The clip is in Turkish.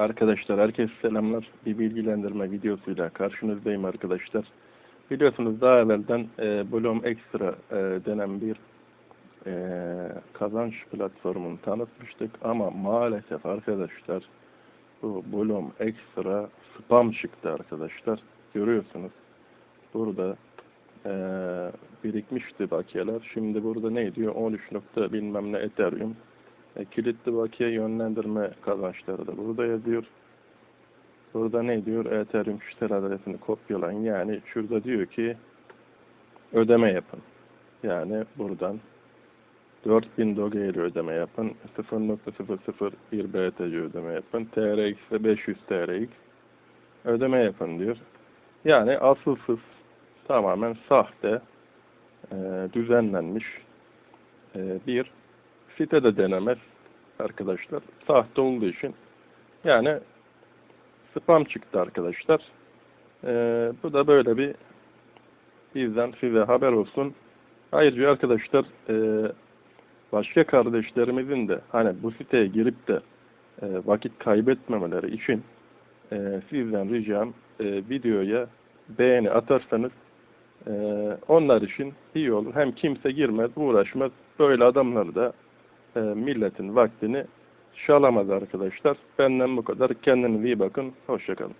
Arkadaşlar herkese selamlar. Bir bilgilendirme videosuyla karşınızdayım arkadaşlar. Biliyorsunuz daha evvelden e, Bloom Extra e, denen bir e, kazanç platformunu tanıtmıştık ama maalesef arkadaşlar bu Bloom Extra spam çıktı arkadaşlar. Görüyorsunuz. Burada e, birikmişti bakiyeler. Şimdi burada ne diyor? 13 nokta bilmem ne Ethereum. E, kilitli bakiye yönlendirme kazançları da burada yazıyor. Burada ne diyor? Ethereum kişisel adresini kopyalayın. Yani şurada diyor ki ödeme yapın. Yani buradan 4000 Doge ile ödeme yapın. 0.001 BTC ödeme yapın. TRX ve 500 TRX ödeme yapın diyor. Yani asılsız tamamen sahte e, düzenlenmiş e, bir site de denemez arkadaşlar. Sahte olduğu için yani spam çıktı arkadaşlar. Ee, bu da böyle bir bizden size haber olsun. Ayrıca arkadaşlar e, başka kardeşlerimizin de hani bu siteye girip de e, vakit kaybetmemeleri için e, sizden ricam e, videoya beğeni atarsanız e, onlar için iyi olur. Hem kimse girmez, uğraşmaz. Böyle adamları da e, milletin vaktini çalamaz arkadaşlar. Benden bu kadar. Kendinize iyi bakın. Hoşçakalın.